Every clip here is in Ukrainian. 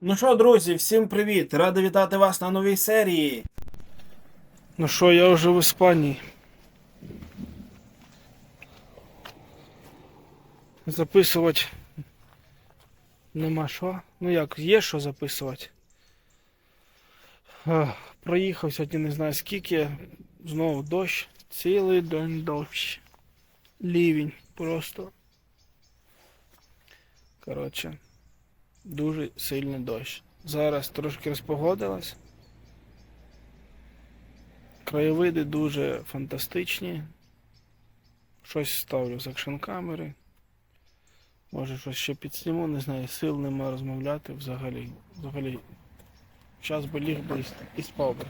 Ну що, друзі, всім привіт! Радий вітати вас на новій серії. Ну що, я вже в Іспанії. Записувати нема що. Ну як, є що записувати. Проїхав сьогодні не знаю скільки. Знову дощ. Цілий день дощ. Лівень просто. Коротше. Дуже сильний дощ. Зараз трошки розпогодилось. Краєвиди дуже фантастичні. Щось ставлю з екшн камери. Може щось ще підсніму, не знаю, сил нема розмовляти взагалі. Взагалі. Час би ліг би і спав би.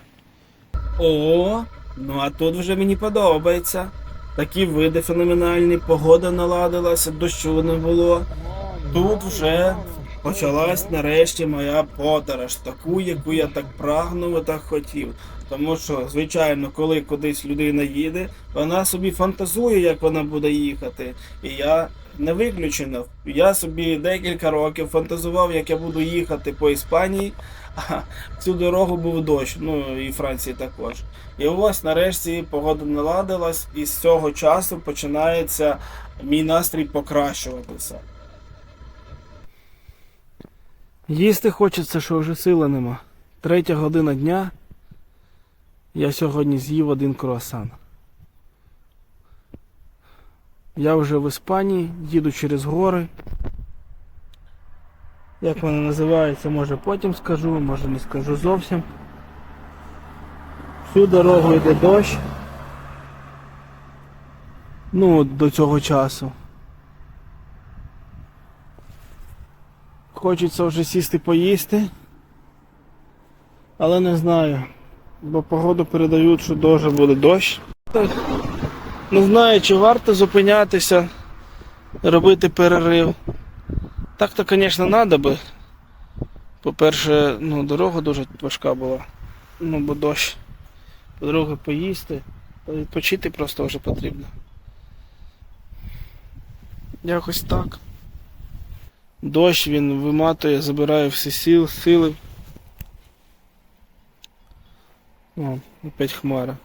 О, ну а тут вже мені подобається. Такі види феноменальні, погода наладилася, дощу не було. Тут вже почалась нарешті моя подорож, таку, яку я так прагнув і так хотів. Тому що, звичайно, коли кудись людина їде, вона собі фантазує, як вона буде їхати. І я не виключено. Я собі декілька років фантазував, як я буду їхати по Іспанії. А цю дорогу був дощ, ну і Франції також. І ось нарешті погода наладилась, і з цього часу починається мій настрій покращуватися. Їсти хочеться, що вже сили нема. Третя година дня. Я сьогодні з'їв один круасан. Я вже в Іспанії, їду через гори. Як вони називаються, може потім скажу, може не скажу зовсім. Всю дорогу йде дощ. Ну, до цього часу. Хочеться вже сісти поїсти. Але не знаю. Бо погоду передають, що дуже буде дощ. Не знаю, чи варто зупинятися, робити перерив. Так то, звісно, треба би. По-перше, ну, дорога дуже важка була. Ну, бо дощ. По-друге, поїсти. Відпочити просто вже потрібно. Якось так. Дощ він виматує, забирає всі сил, сили. О, опять хмара.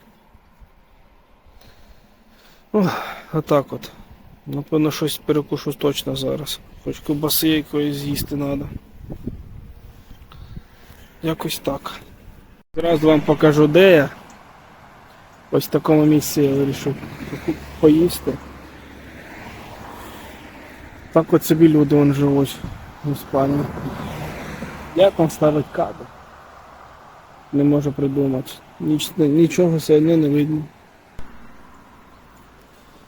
Ох, отак от. Напевно, щось перекушу точно зараз. Хоч ковбаси якоїсь з'їсти треба. Якось так. Зараз вам покажу де я. Ось в такому місці я вирішив поїсти. Так от собі люди вон живуть в Іспанії. Як вам ставить кадр? Не можу придумати. Ніч, нічого одно не видно.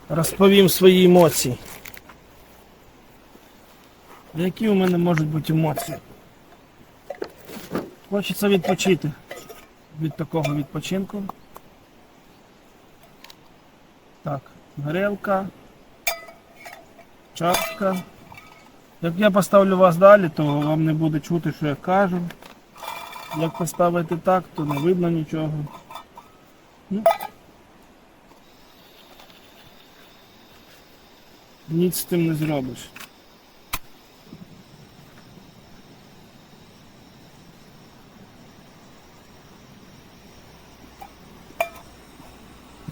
Розповім свої емоції. Які у мене можуть бути емоції? Хочеться відпочити від такого відпочинку. Так, горелка, чашка. Як я поставлю вас далі, то вам не буде чути, що я кажу. Як поставити так, то не видно нічого. Ну. Ніц з тим не зробиш.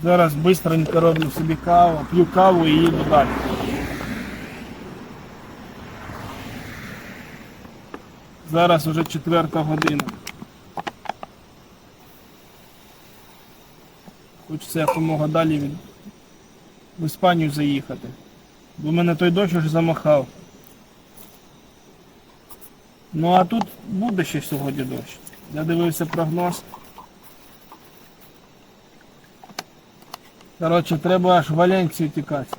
Зараз бистренько роблю собі каву, п'ю каву і їду далі. Зараз уже четверта година. Хочеться якомога далі від... в Іспанію заїхати. Бо мене той дощ вже замахав. Ну а тут буде ще сьогодні дощ. Я дивився прогноз. Коротше, треба аж в Валенцію тікати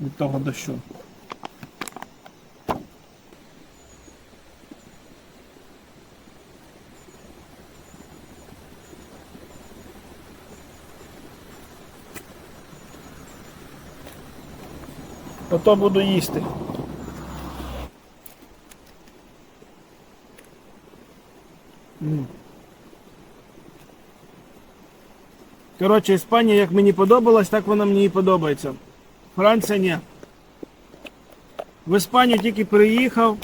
від того дощу. Ото буду їсти. Коротше, Іспанія як мені подобалась, так вона мені і подобається. Франція ні. В Іспанію тільки приїхав.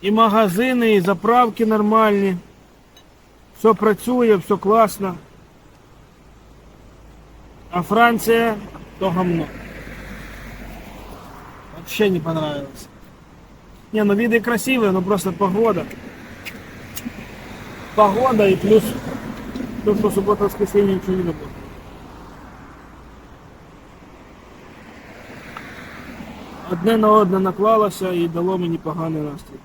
І магазини, і заправки нормальні. Все працює, все класно. А Франція то говно. Вообще не понравилось. Не, ну виды красивые, но просто погода. Погода и плюс то, что суббота воскресенье ничего не работает. Одне на одне наклалося і дало мені поганий настрій.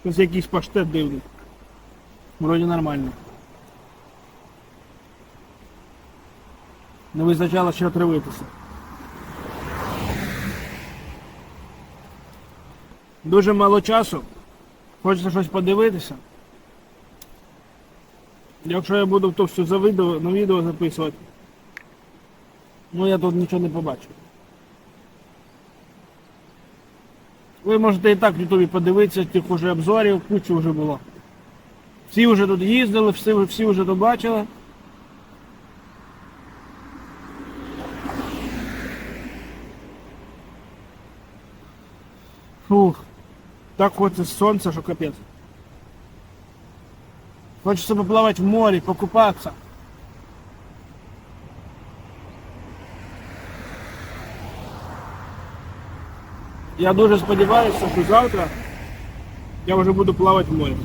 Щось якийсь паштет дивний. Вроді нормально. Не визначало ще отравитися. Дуже мало часу. Хочеться щось подивитися. Якщо я буду то все за відео, на відео записувати, ну я тут нічого не побачу. Ви можете і так в Ютубі подивитися, тих уже обзорів, кучу вже було. Всі вже тут їздили, всі, всі вже тут бачили. Фух. Так хочеться сонця, що капець. Хочеться поплавати в морі, покупатися. Я дуже сподіваюся, що завтра я вже буду плавати в морі.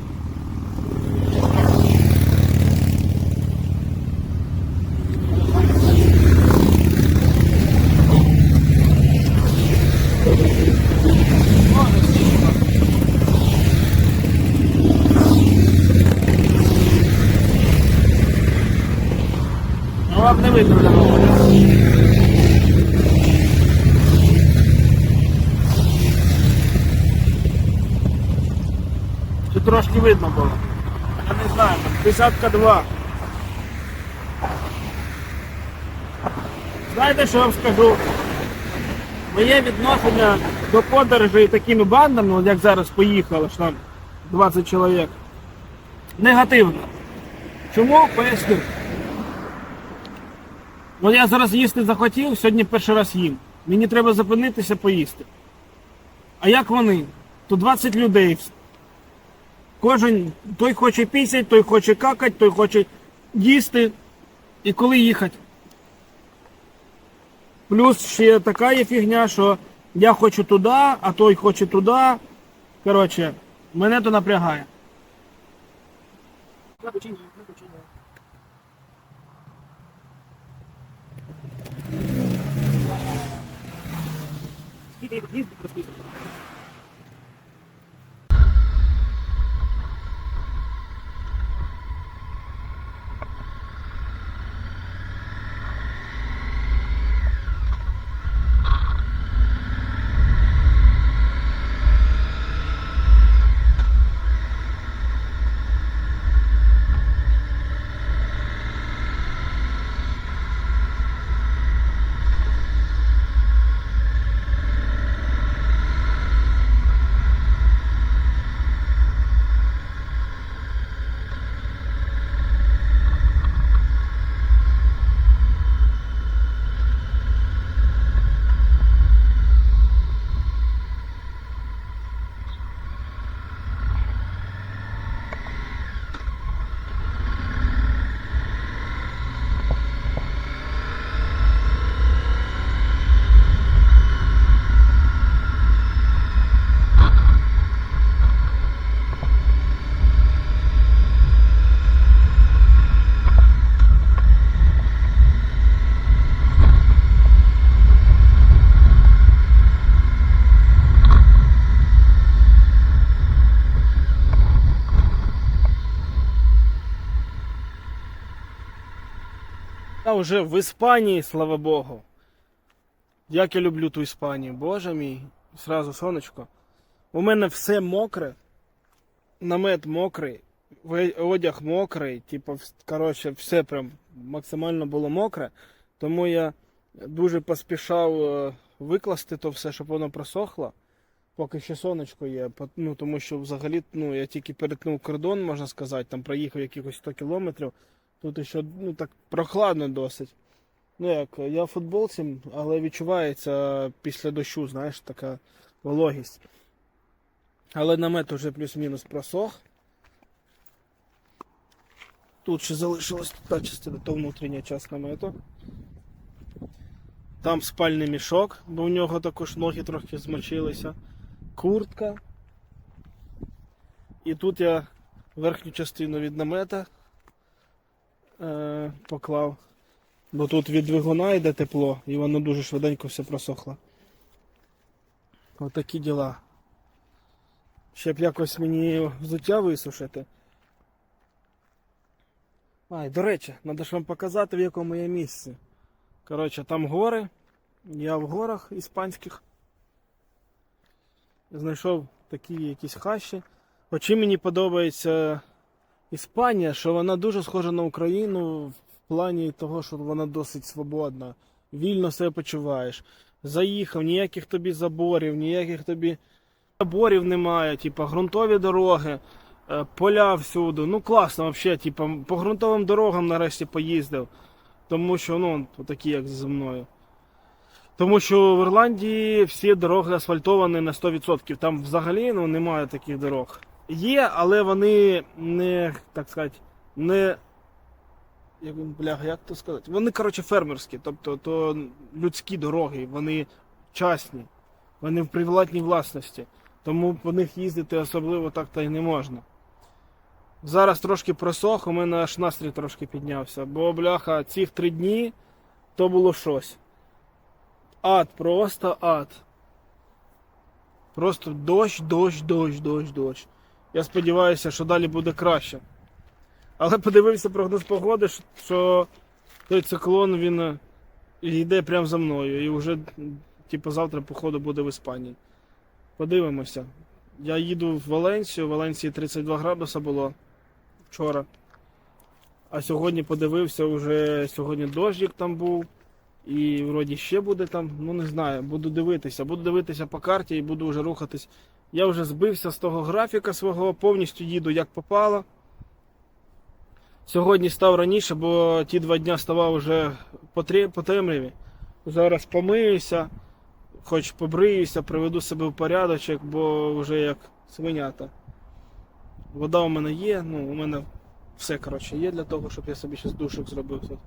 Вам не видно. Тут трошки видно було. Я не знаю, десятка два. Знаєте, що я вам скажу? Моє відношення до подорожей такими бандами, як зараз поїхало, що там 20 чоловік, негативно. Чому? Поясню. От я зараз їсти захотів, сьогодні перший раз їм. Мені треба зупинитися поїсти. А як вони? То 20 людей. Кожен той хоче пісять, той хоче какать, той хоче їсти. І коли їхати? Плюс ще така є фігня, що я хочу туди, а той хоче туди. Коротше, мене то напрягає. Я вже в Іспанії, слава Богу. Як я люблю ту Іспанію, боже мій. Сразу сонечко. У мене все мокре. Намет мокрий, одяг мокрий, типу, коротше, все прям максимально було мокре. Тому я дуже поспішав е, викласти то все, щоб воно просохло. Поки ще сонечко є. Ну, тому що взагалі ну, я тільки перетнув кордон, можна сказати, там проїхав якихось 100 кілометрів. Тут ще ну, так прохладно досить. Ну як, я в футболці, але відчувається після дощу, знаєш, така вологість. Але намет уже плюс-мінус просох. Тут ще залишилась та частина, то внутрішня частина намету. Там спальний мішок, бо у нього також ноги трохи змочилися. Куртка. І тут я верхню частину від намета е, поклав. Бо тут від двигуна йде тепло і воно дуже швиденько все просохло. Отакі діла. Ще б якось мені взуття висушити. Ай, до речі, треба ж вам показати, в якому я місці. Коротше, там гори. Я в горах іспанських. Знайшов такі якісь хащі. Очі мені подобається Іспанія, що вона дуже схожа на Україну в плані того, що вона досить свободна. Вільно себе почуваєш. Заїхав, ніяких тобі заборів, ніяких тобі заборів немає, типа ґрунтові дороги, е, поля всюди. Ну класно, взагалі, типа, по ґрунтовим дорогам нарешті поїздив. Тому що, ну, такі як зі мною. Тому що в Ірландії всі дороги асфальтовані на 100%. Там взагалі ну, немає таких дорог. Є, але вони не, так сказати, не. Як, бля, як то сказати? Вони, коротше, фермерські, тобто то людські дороги, вони частні, вони в приватній власності. Тому по них їздити особливо так та й не можна. Зараз трошки просох, у мене аж настрій трошки піднявся, бо бляха, цих три дні то було щось. Ад, просто ад. Просто дощ, дощ, дощ, дощ, дощ. Я сподіваюся, що далі буде краще. Але подивився прогноз погоди, що- той циклон він е, йде прямо за мною. І вже, типу, завтра, походу, буде в Іспанії. Подивимося. Я їду в Валенсію, в Валенсії 32 градуса було вчора. А сьогодні подивився, вже сьогодні дощик там був. І вроді ще буде там, ну не знаю, буду дивитися. Буду дивитися по карті і буду вже рухатись. Я вже збився з того графіка свого, повністю їду як попало. Сьогодні став раніше, бо ті два дня ставав вже по, темряві. Зараз помиюся, хоч побриюся, приведу себе в порядочок, бо вже як свинята. Вода у мене є, ну у мене все коротше є для того, щоб я собі щось душик зробив.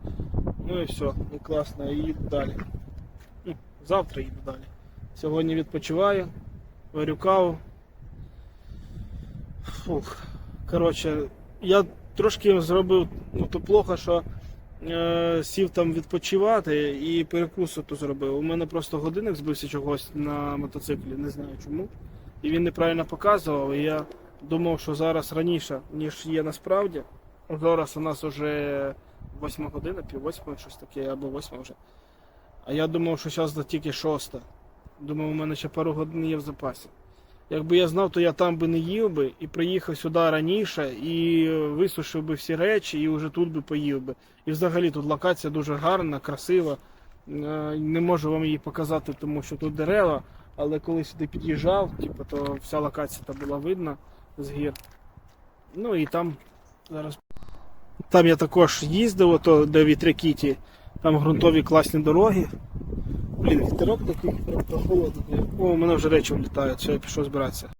Ну і все, і класно, і їду далі. Ну, завтра їду далі. Сьогодні відпочиваю, варю каву. Фух. Коротше, я трошки зробив ну, то плохо, що е, сів там відпочивати і перекусу то зробив. У мене просто годинник збився чогось на мотоциклі, не знаю чому. І він неправильно показував. І я думав, що зараз раніше, ніж є насправді. Зараз у нас вже восьма година, пів восьмої, щось таке, або восьма вже. А я думав, що зараз тільки шоста. Думав, у мене ще пару годин є в запасі. Якби я знав, то я там би не їв би і приїхав сюди раніше, і висушив би всі речі, і вже тут би поїв би. І взагалі тут локація дуже гарна, красива. Е, Не можу вам її показати, тому що тут дерева, але коли сюди під'їжджав, типу, то вся локація та була видна з гір. Ну і там зараз. Там я також їздив, ото, де вітряки ті, там ґрунтові класні дороги. Блін, вітерок такий прям прохолодний. О, у мене вже речі влітають, все, я пішов збиратися.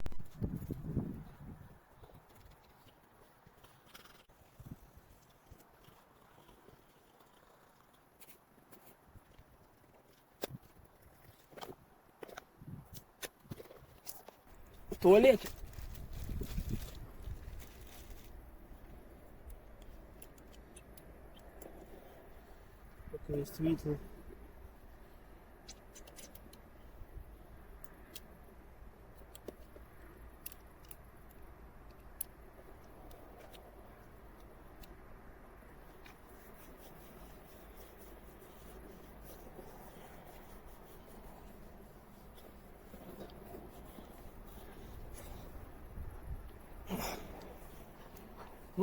В туалеті. Поки є світло.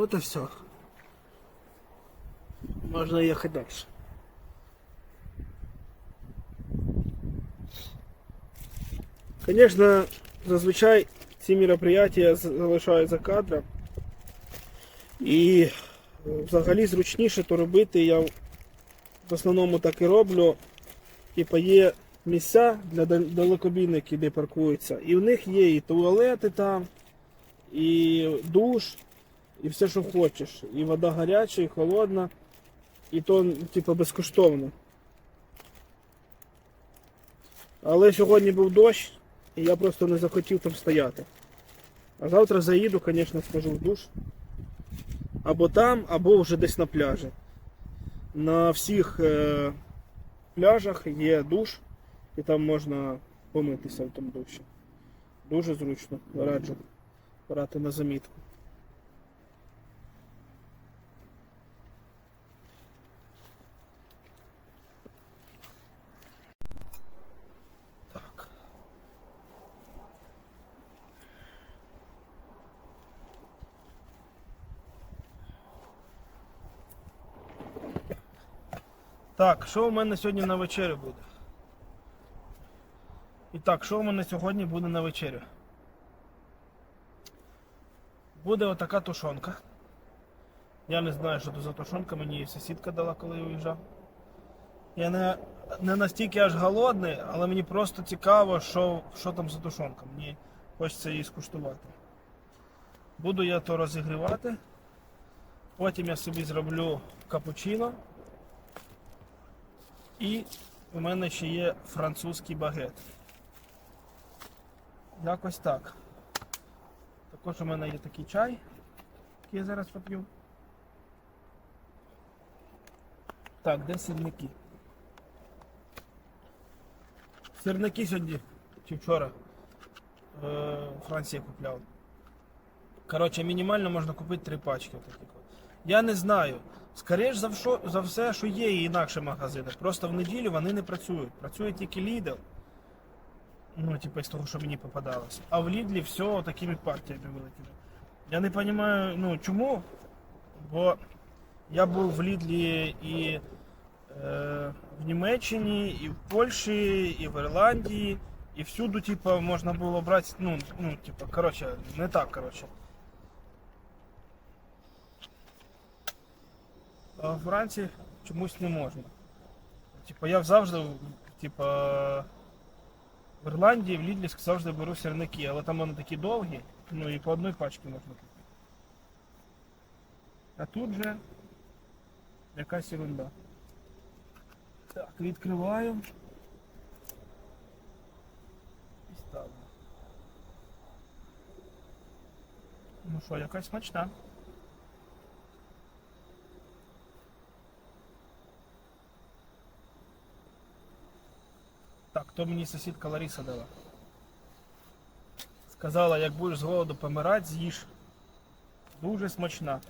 Вот и все. Можно ехать дальше. Конечно, зазвичай ці мероприятия залишаються кадром. І взагалі зручніше то робити я в основному так і роблю. Типа є місця для дал- далекобійників, де паркуються. І в них є і туалети там, і душ, і все, що хочеш. І вода гаряча, і холодна, і то, типу, безкоштовно. Але сьогодні був дощ, і я просто не захотів там стояти. А завтра заїду, звісно, схожу в душ. Або там, або вже десь на пляжі. На всіх е, пляжах є душ, і там можна помитися в тому душі. Дуже зручно, раджу брати на замітку. Так, що у мене сьогодні на вечерю буде? І так, що у мене сьогодні буде на вечерю? Буде отака тушонка. Я не знаю, що це за тушонка, мені її сусідка дала, коли я уїжджав. Я не, не настільки аж голодний, але мені просто цікаво, що, що там за тушонка. Мені хочеться її скуштувати. Буду я то розігрівати. Потім я собі зроблю капучино. І у мене ще є французький багет. Якось так. Також у мене є такий чай, який я зараз поп'ю. Так, де сирники? Сирники сьогодні чи вчора е, Франції купляв. Коротше, мінімально можна купити три пачки. Таких. от. Я не знаю. Скоріш за, за все, що є і інакше магазини. Просто в неділю вони не працюють. Працює тільки Lidl. Ну, типу, з того, що мені попадалось. А в Лідлі все такими партіями великими. Я не розумію, ну чому? Бо я був в Лідлі і е, в Німеччині, і в Польщі, і в Ірландії, і всюди, типу, можна було брати, ну, ну, типу, коротше, не так, коротше. А в Франції чомусь не можна. Типу, я завжди, типу, в Ірландії, в Лідлі завжди беру сірники, але там вони такі довгі, ну і по одній пачці можна купити. А тут же якась ерунда. Так, відкриваю. І ставлю. Ну що, якась смачна. Так, то мені сусідка Лариса дала. Сказала, як будеш з голоду помирати, з'їж. Дуже смачна.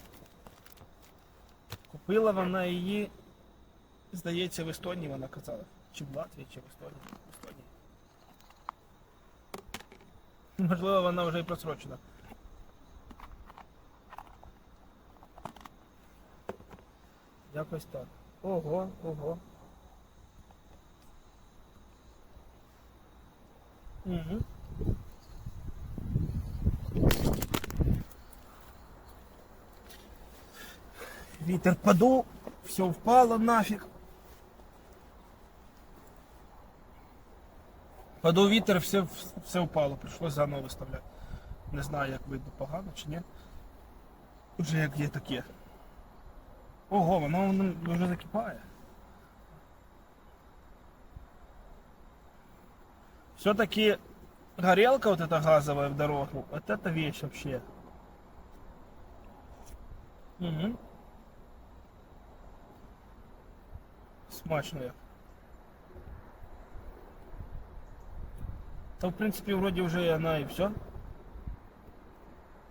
Купила вона її, здається, в Естонії вона казала. Чи в Латвії, чи в Естонії. В Естонії. Можливо, вона вже і просрочена. Якось так. Ого, ого. Угу. Вітер подув, все впало нафіг. Подув вітер, все, все впало, прийшлось заново виставляти. Не знаю, як видно погано чи ні. Уже як є таке. Ого, воно вже закипає. Все-таки горелка вот эта газовая в дорогу, вот это вещь вообще. Угу. Смачно як. Та в принципі вроді вже вона і все.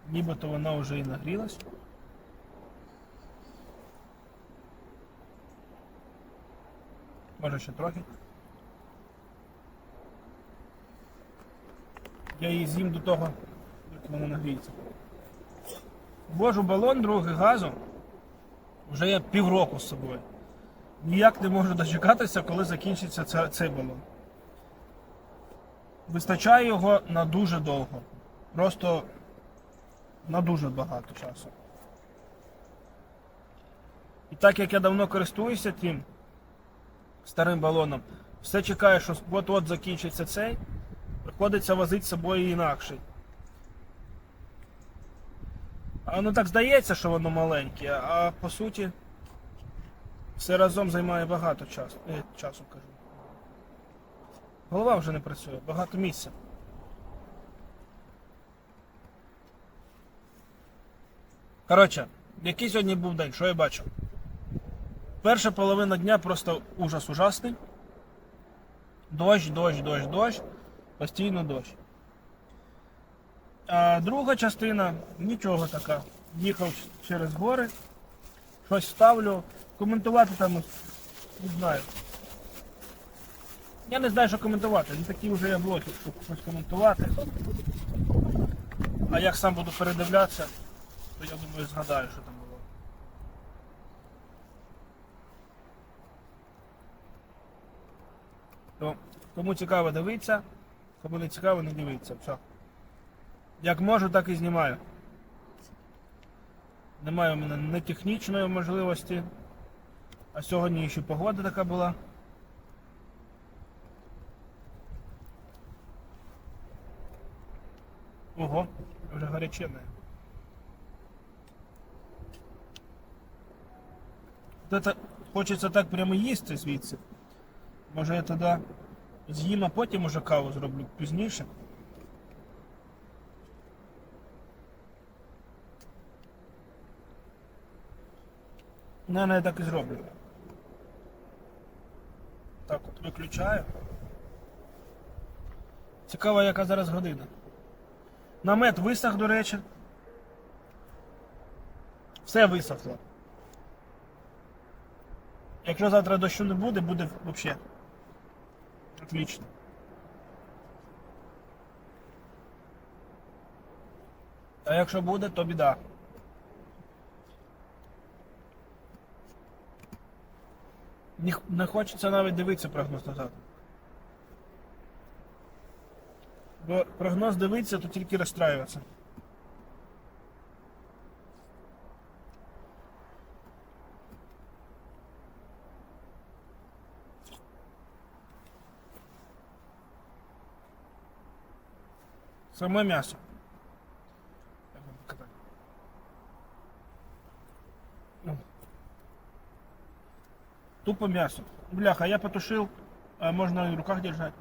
Нібито вона вже і нагрілась. Може ще трохи. Я її з'їм до того, як вона нагріється. Божу балон другий газу вже я півроку з собою. Ніяк не можу дочекатися, коли закінчиться цей балон. Вистачає його на дуже довго. Просто на дуже багато часу. І так як я давно користуюся тим старим балоном, Все чекає, що от-от закінчиться цей. Приходиться возити з собою інакший. Воно так здається, що воно маленьке, а по суті все разом займає багато часу. Е, часу кажу. Голова вже не працює, багато місця. Коротше, який сьогодні був день, що я бачу? Перша половина дня просто ужас ужасний. Дощ, дощ, дощ, дощ, постійно дощ. А друга частина нічого така. Їхав через гори, щось ставлю, коментувати там не знаю. Я не знаю, що коментувати. Не такий вже я блогер, щоб щось коментувати. А як сам буду передивлятися, то я думаю згадаю, що там було. То, кому цікаво дивиться, кому не цікаво, не дивиться. Все. Як можу, так і знімаю. Немає у мене не технічної можливості. А сьогодні ще погода така була. Ого, вже гарячене. Хочеться так прямо їсти звідси. Може я тоді з'їм, а потім уже каву зроблю пізніше. Наверное, я так і зроблю. Так от виключаю. Цікаво, яка зараз година. Намет висох, до речі. Все висохло. Якщо завтра дощу не буде, буде взагалі. Отлично. А якщо буде, то біда. Не, хочеться навіть дивитися прогноз назад. Бо прогноз дивитися, то тільки розстраюватися. Саме м'ясо. Як вам показати? Ну. Тупо мясо. Бляха, я потушил, а можно и в руках держать.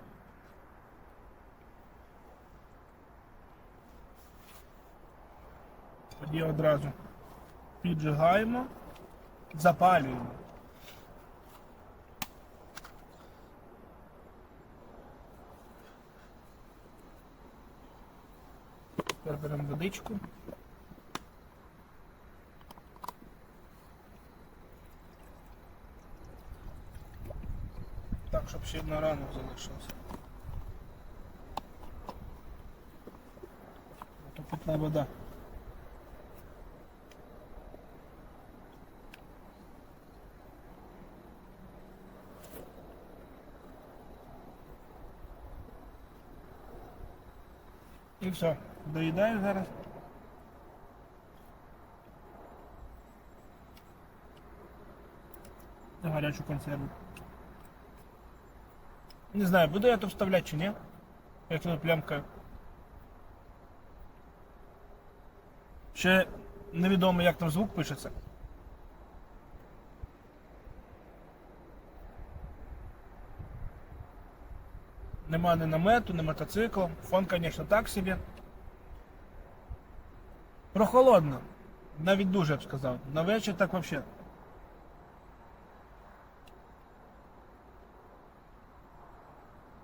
Тоді одразу піджигаємо, запалюємо. Тепер беремо водичку. Так, щоб ще на рану залишилося. А То питна вода. І все. Доїдаю зараз. Гарячу консерву. Не знаю, буду я тут вставляти чи ні. Як тут плямка. Ще невідомо, як там звук пишеться. Нема ні намету, ні мотоциклу. Фон, звісно, так собі. Прохолодно. Навіть дуже я б сказав. На вечір так взагалі.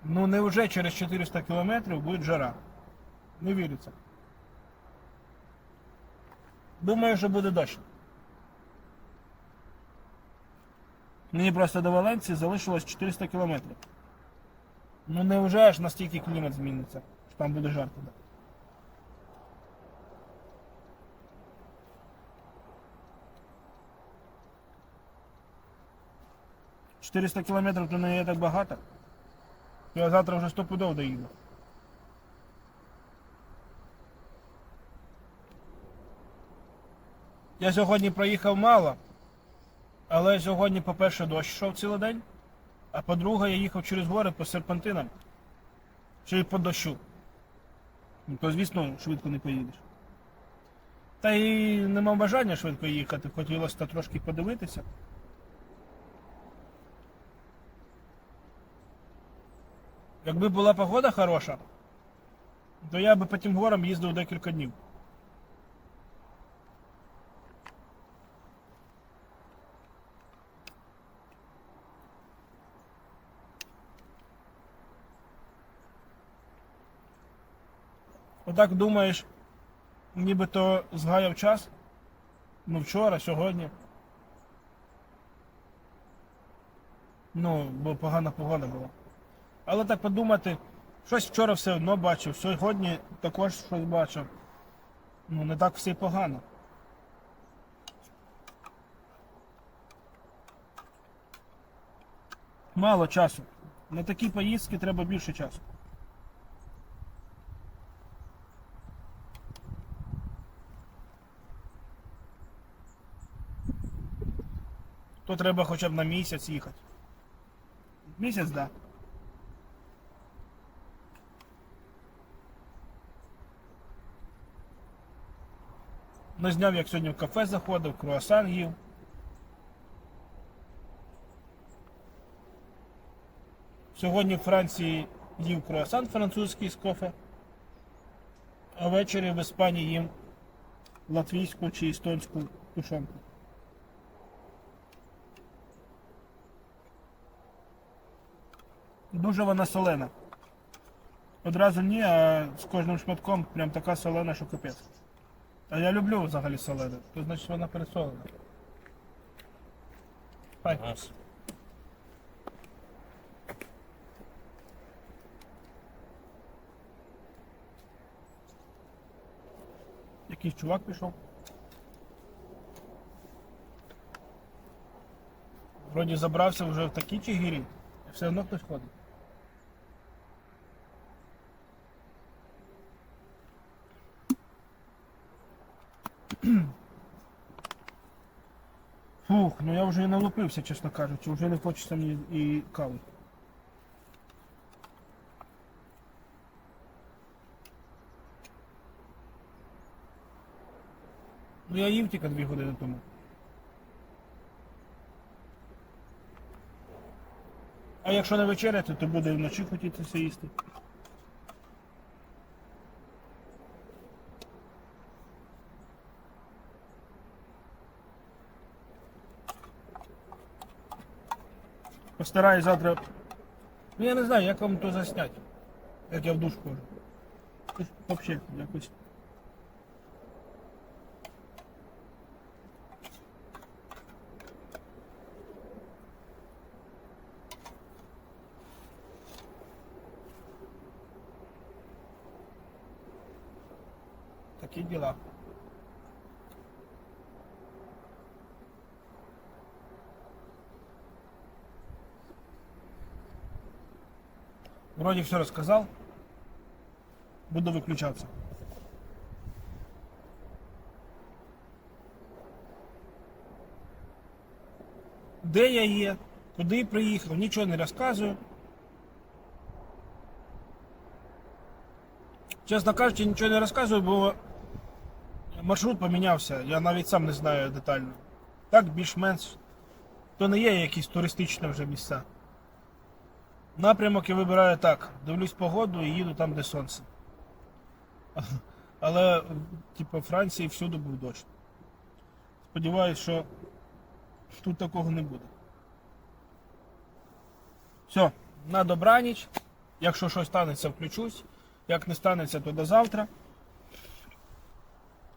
Ну невже через 400 кілометрів буде жара? Не віриться. Думаю, що буде дощ. Мені просто до Валенції залишилось 400 кілометрів. Ну невже аж настільки клімат зміниться, що там буде жарко. Да? Чотириста кілометрів то не є так багато. Я завтра вже стопудов доїду. Я сьогодні проїхав мало, але сьогодні, по-перше, дощ йшов цілий день. А по-друге, я їхав через гори по серпантинам. Й по дощу. Ну, то, звісно, швидко не поїдеш. Та й не мав бажання швидко їхати, хотілося трошки подивитися. Якби була погода хороша, то я би по тим горам їздив декілька днів. Отак думаєш, нібито згаяв час. Ну вчора, сьогодні. Ну, бо погана погода була. Але так подумати, щось вчора все одно бачив, сьогодні також щось бачив. Ну, не так все погано. Мало часу. На такі поїздки треба більше часу. То треба хоча б на місяць їхати. Місяць, так. Да. Не зняв, як сьогодні в кафе заходив, круасан їв. Сьогодні в Франції їв круасан французький з кофе, а ввечері в Іспанії їм латвійську чи естонську тушонку. Дуже вона солена. Одразу ні, а з кожним шматком прям така солена, що капець. А я люблю взагалі солене, то значить вона пересолена. Хай. Раз. Якийсь чувак пішов. Вроді забрався вже в такі чигирі, і все одно хтось ходить. Фух, ну я вже і налупився, чесно кажучи, вже не хочеться мені і кави. Ну я їв тільки дві години тому. А якщо не вечеряти, то буде вночі хотітися їсти. Постараюсь завтра. Ну я не знаю, як вам то заснять. Як я в душ хожу. Щось Взагалі, якось. Такі діла. Вроде все рассказал. Буду выключаться. Де я є, куди приїхав, нічого не розказую. Чесно кажучи, нічого не розказую, бо маршрут помінявся. Я навіть сам не знаю детально. Так, більш-менш. То не є якісь туристичні вже місця. Напрямок я вибираю так. Дивлюсь погоду і їду там, де сонце. Але, типу, в Франції всюди був дощ. Сподіваюсь, що тут такого не буде. Все, на добраніч. Якщо щось станеться, включусь. Як не станеться, то до завтра.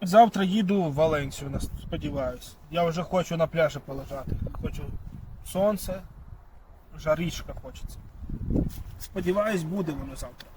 Завтра їду в Валенсію, сподіваюсь. Я вже хочу на пляжі полежати. Хочу сонце, жарічка хочеться. Сподіваюсь, буде воно завтра.